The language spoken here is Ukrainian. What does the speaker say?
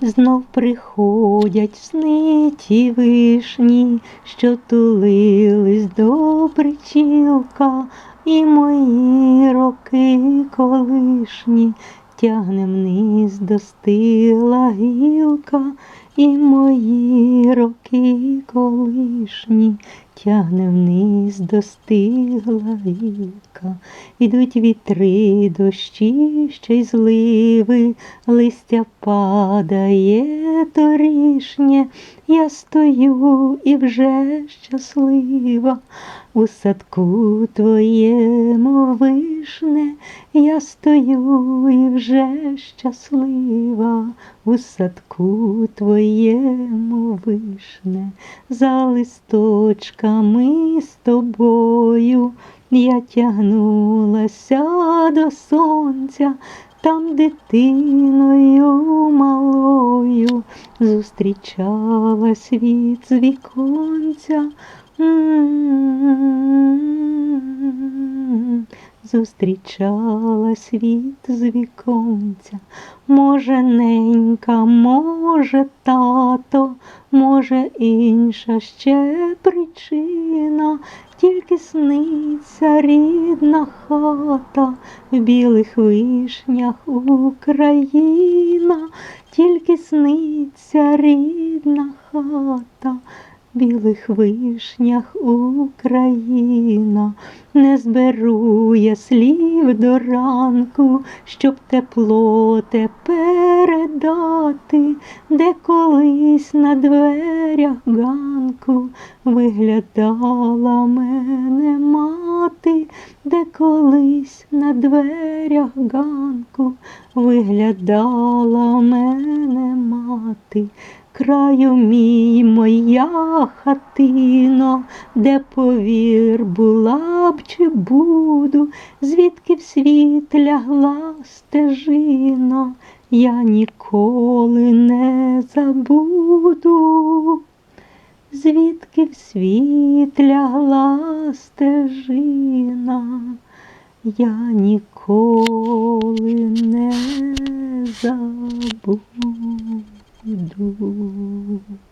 Знов приходять сни ті вишні, що тулились до причілка, і мої роки колишні. Тягне вниз достигла гілка, і мої роки колишні тягне вниз достигла гілка. Ідуть вітри, дощі, ще й зливи, листя падає торішнє, я стою і вже щаслива, у садку твоєму вишне, я стою і вже щаслива, у садку твоєму вишне, за листочками з тобою. Я тягнулася до сонця, там дитиною малою зустрічала світ з віконця. М-м-м. Зустрічала світ з віконця. Може, ненька, може, тато, може, інша ще причина, тільки сниться рідна хата, в білих вишнях Україна, тільки сниться рідна хата. Білих вишнях Україна не зберу я слів до ранку, щоб тепло те передати, де колись на дверях ганку виглядала мене мати, де колись на дверях ганку виглядала мене мати. Краю мій моя хатино, де повір була б чи буду, звідки в світ лягла стежина, я ніколи не забуду, звідки в світ лягла стежина, я ніколи не забуду. do.